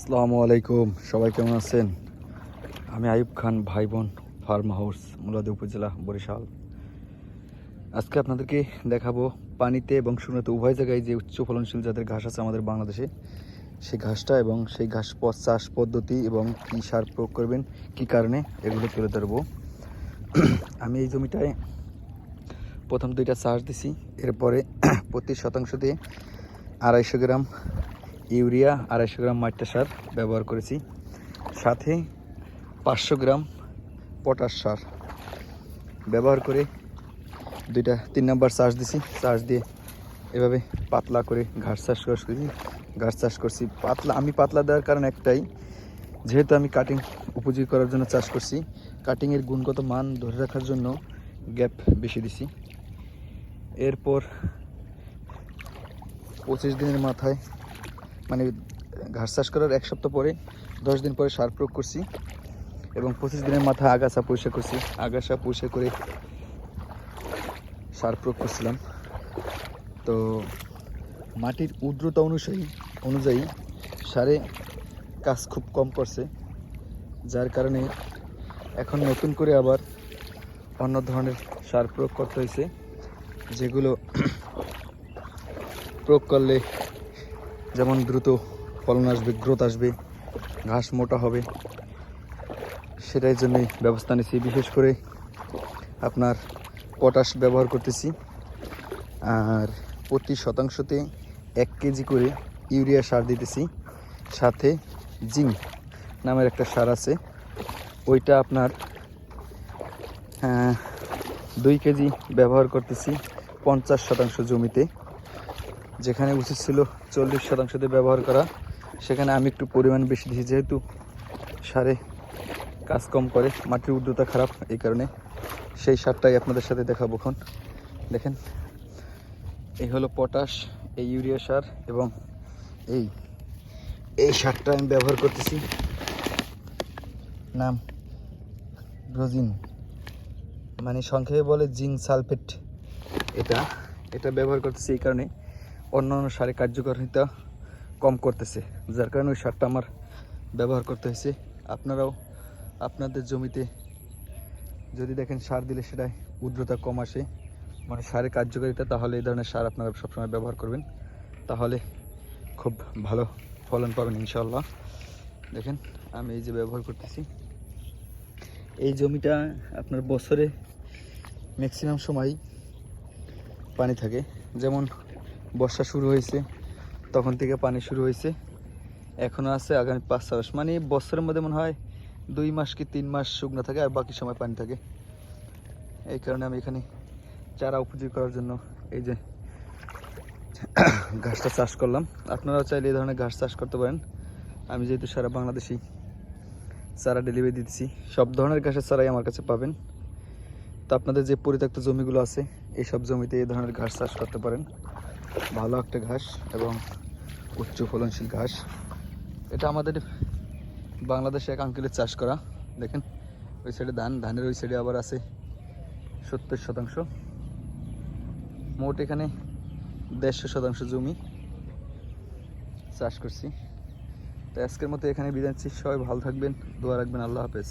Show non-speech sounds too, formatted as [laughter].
আসসালামু আলাইকুম। সবাই কেমন আছেন? আমি আয়ুব খান ভাই বোন ফার্ম হাউস, মুলাদি উপজেলা, বরিশাল। আজকে আপনাদেরকে দেখাবো পানিতে এবং শূন্যতে উভয় জায়গায় যে উচ্চ ফলনশীল জাতের ঘাস আছে আমাদের বাংলাদেশে সেই ঘাসটা এবং সেই ঘাস চাষ পদ্ধতি এবং কী সার প্রয়োগ করবেন, কী কারণে, এগুলো তুলে ধরবো। আমি এই জমিটায় প্রথম দুইটা চাষ দিছি, এরপরে [clears throat] প্রতি শতাংশ দিয়ে আড়াইশো গ্রাম ইউরিয়া আড়াইশো গ্রাম মাইটা সার ব্যবহার করেছি। সাথে পাঁচশো গ্রাম পটাশ সার ব্যবহার করে দুইটা, তিন নাম্বার চাষ দিছি। চাষ দিয়ে এভাবে পাতলা করে ঘাস চাষ করছি, ঘাস চাষ করছি। পাতলা, আমি পাতলা দেওয়ার কারণ একটাই, যেহেতু আমি কাটিং উপযোগী করার জন্য চাষ করছি কাটিংয়ের গুণগত মান ধরে রাখার জন্য গ্যাপ বেশি দিছি। এরপর পঁচিশ দিনের মাথায় মানে ঘাস চাষ করার এক সপ্তাহ পরে, দশ দিন পরে সার প্রয়োগ করছি এবং পঁচিশ দিনের মাথায় আগাছা পরিষ্কার করছি। আগাছা পরিষ্কার করে সার প্রয়োগ করছিলাম। তো মাটির উদ্রতা অনুসারী, অনুযায়ী সারে কাজ খুব কম করছে যার কারণে এখন নতুন করে আবার অন্য ধরনের সার প্রয়োগ করতে হয়েছে, যেগুলো [clears throat] প্রয়োগ করলে যেমন দ্রুত ফলন আসবে, গ্রোথ আসবে, ঘাস মোটা হবে সেটার জন্যই ব্যবস্থা নিয়েছি বিশেষ করে আপনার পটাশ ব্যবহার করতেছি, আর প্রতি শতাংশতে এক কেজি করে ইউরিয়া সার দিতেছি। সাথে জিঙ্ক নামের একটা সার আছে, ওইটা আপনার দুই কেজি ব্যবহার করতেছি পঞ্চাশ শতাংশ জমিতে। যেখানে উচিত ছিল চল্লিশ শতাংশতে ব্যবহার করা, সেখানে আমি একটু পরিমাণ বেশি দিয়েছি। যেহেতু সারে কাজ কম করে, মাটির উর্দতা খারাপ এই কারণে সেই সারটাই আপনাদের সাথে দেখাবো এখন। দেখেন, এই হলো পটাশ, এই ইউরিয়া সার এবং এই এই সারটা আমি ব্যবহার করতেছি। নাম ব্রোজিন মানে সংক্ষেপে বলে জিঙ্ক সালফেট। এটা এটা ব্যবহার করতেছি এই কারণে। অন্য অন্য সারে কার্যকারিতা কম করতেছে, যার কারণে ওই সারটা আমার ব্যবহার করতে হয়েছে। আপনারাও আপনাদের জমিতে যদি দেখেন সার দিলে সেটাই উদ্রতা কম আসে মানে সারের কার্যকারিতা, তাহলে এই ধরনের সার আপনারা সবসময় ব্যবহার করবেন। তাহলে খুব ভালো ফলন পাবেন ইনশাল্লাহ দেখেন, আমি এই যে ব্যবহার করতেছি। এই জমিটা আপনার বছরে ম্যাক্সিমাম সময় পানি থাকে। যেমন বর্ষা শুরু হয়েছে, তখন থেকে পানি শুরু হয়েছে। এখনও আছে আগামী পাঁচ, ছয় মাস। মানে বছরের মধ্যে মনে হয় দুই মাস কি তিন মাস শুকনো থাকে আর বাকি সময় পানি থাকে। এই কারণে আমি এখানে চারা উপযোগী করার জন্য এই যে ঘাসটা চাষ করলাম। আপনারাও চাইলে এই ধরনের ঘাস চাষ করতে পারেন। আমি যেহেতু সারা বাংলাদেশি চারা ডেলিভারি দিতেছি, সব ধরনের ঘাসের চারাই আমার কাছে পাবেন। তো আপনাদের যে পরিত্যক্ত জমিগুলো আছে এই সব জমিতে এই ধরনের ঘাস চাষ করতে পারেন। ভালো একটা ঘাস এবং উচ্চ ফলনশীল ঘাস। এটা আমাদের বাংলাদেশে এক আঙ্কেলের চাষ করা। দেখেন, ওই সাইডে ধান, ধানের ওই সাইডে আবার আছে সত্তর শতাংশ। মোট এখানে দেড়শো শতাংশ জমি চাষ করছি। তো আজকের মতো এখানে বিদায় সবাই ভালো থাকবেন, দোয়া রাখবেন। আল্লাহ হাফেজ।